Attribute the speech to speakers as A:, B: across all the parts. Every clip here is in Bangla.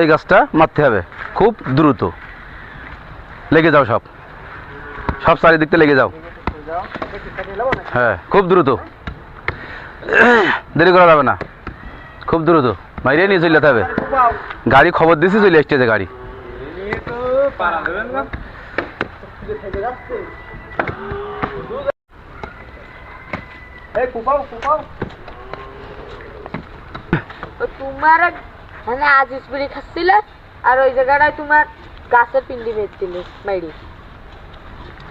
A: এই গাছটা মারতে হবে। খুব দ্রুত। লেগে যাও সব। সব চারিদিকতে লেগে যাও। হ্যাঁ খুব দ্রুত। দেরি করা যাবে না। খুব দ্রুত। বাইরে নিয়ে চলে যেতে হবে। গাড়ি খবর দিছি চলে এসছে যে গাড়ি।
B: তোমার মানে আজিজ বিড়ি খাচ্ছিলে আর ওই জায়গাটায় তোমার গাছের পিন্ডি মাইরি।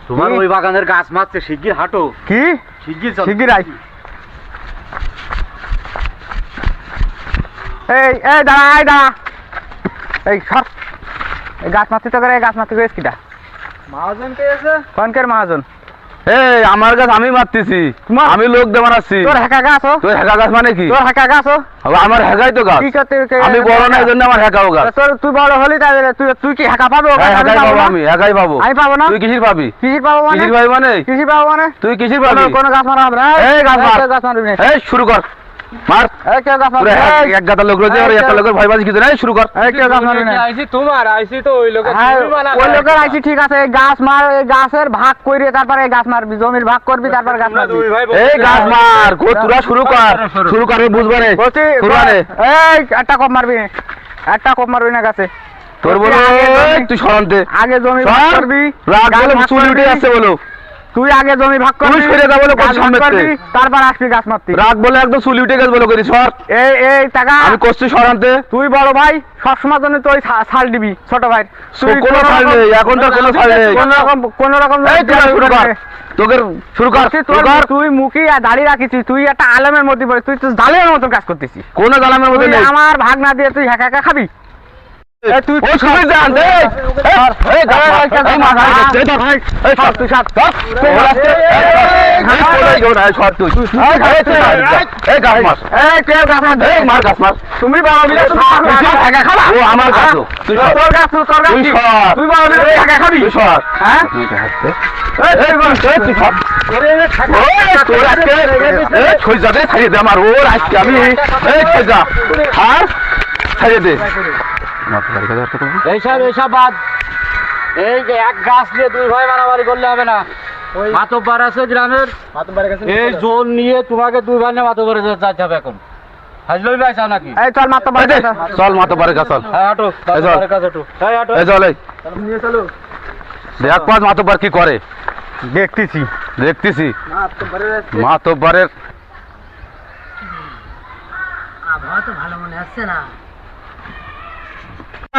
C: তোমার ওই বাগানের গাছ মারছে শিগগির হাঁটো।
D: কি?
C: শিগগির চল।
D: শিগগির আই এই এই দাঁড়া এই দাঁড়া। এই সর। এই গাছ মারতে তো করে গাছ মারতে করে কিটা?
C: মহাজন পেয়েছে
D: কনকের মহাজন।
A: এই আমার গাছ আমি মারতেছি। আমি লোক দেব মারাচ্ছি।
D: তোর হেকা গাছ
A: তোর হেকা গাছ মানে কি?
D: তোর হেকা গাছ
A: আমার হেকাই তো গাছ।
D: কি করতে
A: আমি বড় না এজন্য আমার হেকাও গাছ।
D: তোর তুই বড় হলি তাহলে তুই তুই কি হেকা পাবো
A: হ্যাঁ,
D: আমি
A: হেকাই
D: পাবো
A: পাবো আমি হেকাই পাবো।
D: আমি পাবো না?
A: তুই কিসির পাবি?
D: কিসির পাবো মানে?
A: কিসির পাবি মানে?
D: কিসির পাবো মানে?
A: তুই কিসির পাবি?
D: কোনো গাছ মারা হবে না?
A: এই গাছ মার।
D: কেউ গাছ মারবি
A: এই শুরু কর। মার।
D: গাছ
A: পুরো
D: মারবি না।
A: এক- এক গাদা লোক রয়েছে আর একটা লোকের ভয় পাচ্ছি কিছু নাই শুরু কর।
D: এই কেউ গাছ মারবি না
C: আইছি তোমার আইছি তো ওই লোকের
D: হ্যাঁ,
C: তুমি বানাবে।
D: ওই লোকের আইছি ঠিক আছে গাছ মার এই গাছের ভাগ করে তারপরে গাছ মারবি জমির ভাগ করবি তারপর গাছ মারবি।
A: এই গাছ মার কো তোরা শুরু কর
C: শুরু।
A: করে বুঝবে রে
D: এই একটা কপ মারবি একটা কপ মারবি না গাছে।
A: তোর বলো
D: আগে জমি-
A: এই, তুই সরান্তে
D: আগে জমি ভাগ করবি
A: রাগ
D: গাছ
A: বলে
D: ভাগ
A: চুল উঠে যাচ্ছে বলো।
D: তুই আগে জমি ভাগ করবি
A: যা বলে কোন
D: তারপর আসবি গাছ মারতি।
A: বলে একদম চুল উঠে গেছে বলো করি সর।
D: এই এই টাকা।
A: আমি করছি সরান্তে।
D: তুই বড় ভাই সবসময় জন্য তুই ছাল দিবি ছোট ভাই।
A: কোনো
D: কোনো
A: নেই এখন তো কোনো ছাড় নেই।
D: কোন রকম কোন রকম
A: এই শুরু কর। তোকে শুরু কর
D: তুই মুখি দাঁড়িয়ে রাখিছিস তুই একটা আলেমের মধ্যে পড়ে তুই তো জালেমের মতন কাজ করতেছিস।
A: কোন জালামের মধ্যে নেই।
D: আমার ভাগ না দিয়ে তুই একা খাবি? তুমি
A: আমার গাছ তুই
D: খাবি। হ্যাঁ
A: তোর আজকে, ছাড়িয়ে দে ওর আজকে আমি, যা। আর, ছাড়িয়ে দে।
C: এইসব এইসব বাদ। এই যে এক গাছ নিয়ে দুই ভাই মারামারি করলে হবে না। মাতব্বার আছে গ্রামের। এই জোন নিয়ে তোমাকে দুই ভাই নিয়ে মাতব্বারে যাইতে হবে এখন। হাজবি ভাই চাও নাকি?
D: এই চল মাত্র
A: চল মাথা বাড়ি চল।
C: হ্যাঁ কাছে হ্যাঁ হাঁটো।
A: এই চল এই। দেখ পাঁচ মাতব্বার কি করে?
D: দেখতেছি।
A: দেখতেছি। মাতব্বারের
B: আবহাওয়া তো ভালো মনে হচ্ছে না।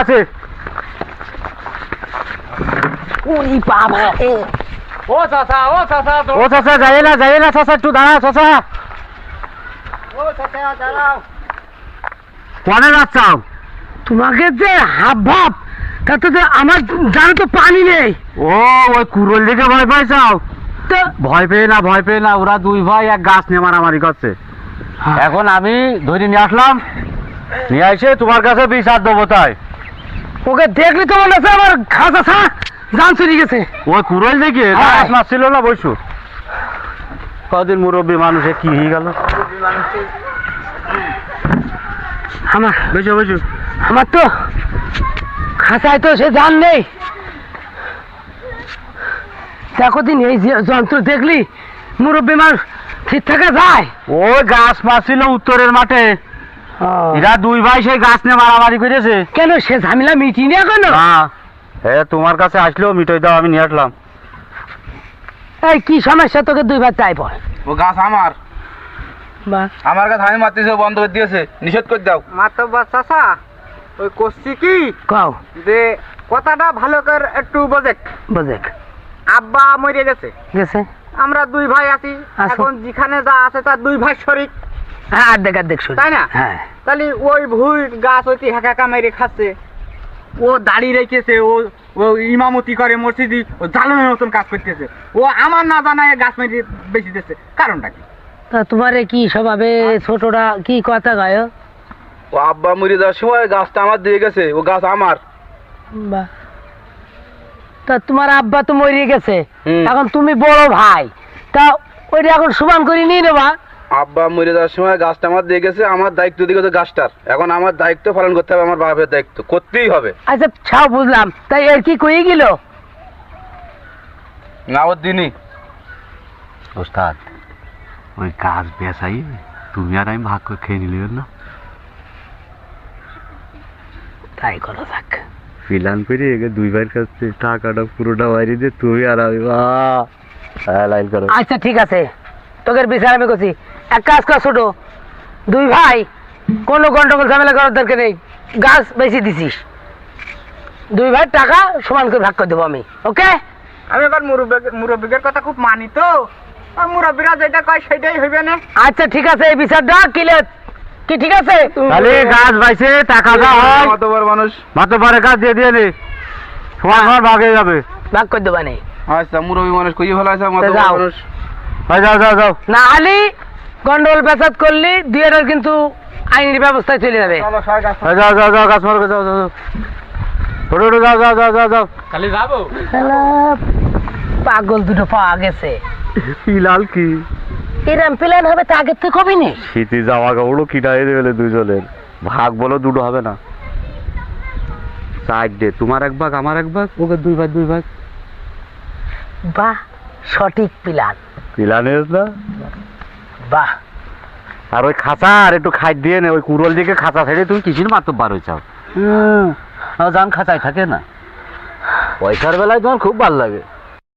D: আছে।
B: ওই বাবা এ।
C: ও চাচা ও চাচা
D: ও চাচা যাই না যাই না চাচা একটু দাঁড়া চাচা।
C: ও চাচা দাঁড়াও।
D: কনে যাচ্ছাও তোমাকে যে হাব ভাব তাতে তো আমার জানো তো পানি নেই। ও ওই কুরল দিকে ভয় পাইছাও? ভয় পেয়ে না ভয় পেয়ে না ওরা দুই ভাই এক গাছ নিয়ে মারামারি করছে। এখন আমি ধরে নিয়ে আসলাম। নিয়ে এসে তোমার কাছে বিচার দেবো তাই। ওকে দেখলি তো মনে হচ্ছে আমার ঘাস আসা জান চুরি গেছে। ওই কুরল দেখে গাছ মারছিল না বসু। কদিন মুরব্বী মানুষে কি হয়ে গেল? আমার বুঝো বুঝো আমার তো খাঁচায় তো সে জান নেই। দেখো দিন এই যন্ত্র দেখলি মুরব্বী মানুষ ঠিক থেকে যায়। ও গাছ মারছিল উত্তরের মাঠে। এরা দুই ভাই সেই গাছ নিয়ে মারামারি করেছে। কেন সে ঝামেলা মিটি না কেন? এ তোমার কাছে আসলেও মিটাই দাও আমি নিয়ে আসলাম। এই কি সমস্যা তোকে দুই ভাই চাই পড়
A: ও গাছ আমার। আমার গাছ আমি মারতেছে বন্ধ করে দিয়েছে। নিষেধ করে দাও।
D: মাতব্বা চাচা। ওই করছি কি?
E: কও।
D: যে কথাটা ভালো করে একটু বোঝে।
E: বোঝেক
D: আব্বা মরে গেছে।
E: গেছে?
D: আমরা দুই ভাই আছি। এখন যেখানে যা আছে তার দুই ভাই শরিক।
E: হ্যাঁ অর্ধেক অর্ধেক শুনি।
D: তাই না?
E: হ্যাঁ।
D: তাহলে ওই ভুই গাছ হইতে হাঁকা মেরে খাচ্ছে। ও দাড়ি রেখেছে ও ও ইমামতি করে মসজিদি ও জালনের মতন কাজ করতেছে। ও আমার না জানায় গাছ মেরে বেশি দিচ্ছে। কারণটা কি?
E: তা তোমারে কি স্বভাবে ছোটরা কি কথা গায়
A: ও? আব্বা মরে যাওয়ার সময় গাছটা আমার দিয়ে গেছে ও গাছ আমার।
E: বা তা তোমার আব্বা তো মরিয়ে গেছে। এখন তুমি বড় ভাই। তা ওইটা এখন সমান করে নিয়ে নেবা।
A: আব্বা মরে যাওয়ার সময় গাছটা আমার দিয়ে গেছে আমার দায়িত্ব দিকে তো গাছটার। এখন আমার দায়িত্ব পালন করতে হবে আমার বাপের দায়িত্ব। করতেই হবে।
E: আচ্ছা ছাও বুঝলাম। তাই এর কি কই গেল?
A: না ওর দিনই
C: ওস্তাদ ওই গাছ বেসাই তুমি আর আমি ভাগ করে খেয়ে নিলে না?
E: তাই করো থাক
C: ফিলান করে এগে দুই ভাইয়ের কাছ থেকে টাকাটা পুরোটা বাইরে দিয়ে তুমি আর আমি বাহ! হ্যাঁ লাইন করো।
E: আচ্ছা ঠিক আছে। তোদের বিচার আমি করছি। এক কাজ কর ছোট। দুই ভাই কোনো গন্ডগোল ঝামেলা করার দরকার নেই। গাছ বেশি দিছিস। দুই ভাই টাকা সমান করে ভাগ করে দেবো আমি। ওকে?
D: আমি এবার মুরব্বীর কথা খুব মানি তো। মুরব্বীরা যেটা কয় সেটাই হইবে না।
E: আচ্ছা ঠিক আছে এই বিচারটা কিলে কি ঠিক আছে?
C: তাহলে গাছ বাইছে টাকা যা হয়।
A: মাতবার মানুষ।
C: মাত্র পরে গাছ দিয়ে দিয়ে নে। সমান সমান ভাগ হয়ে যাবে।
E: ভাগ করে দেবা নেই
A: আচ্ছা মুরব্বী মানুষ কই ভালো আছে
E: যাও।
A: মাতবার মানুষ।
C: ভাই যাও যাও যাও।
E: না আলি গন্ডগোল পেশাদ করলি দুইয়ের কিন্তু আইনি ব্যবস্থায় চলে যাবে।
C: ভাই যাও যাও যাও গাছ মারবে যাও যাও যাও। ছোটো ছোটো যাও যাও যাও যাও যাও।
D: খালি যাব?
E: পাগল দুটো পাওয়া গেছে।
C: কি?
E: এরম প্ল্যান হবে তা আগে তুই কবি নি?
C: শীতে দেবে দুজনের ভাগ বলো দুটো হবে না। সাইড দে তোমার এক ভাগ আমার এক ভাগ ওকে দুই ভাগ দুই ভাগ।
E: বাহ সঠিক পিলান।
C: পিলানের না?
E: বাহ।
C: আর ওই খাঁচা আর একটু খাই দিয়ে নে ওই কুরল দিকে খাঁচা ছেড়ে তুমি মারতে মাত্র বার হ্যাঁ জান খাঁচায় থাকে না। পয়সার বেলায় তোমার খুব ভালো লাগে।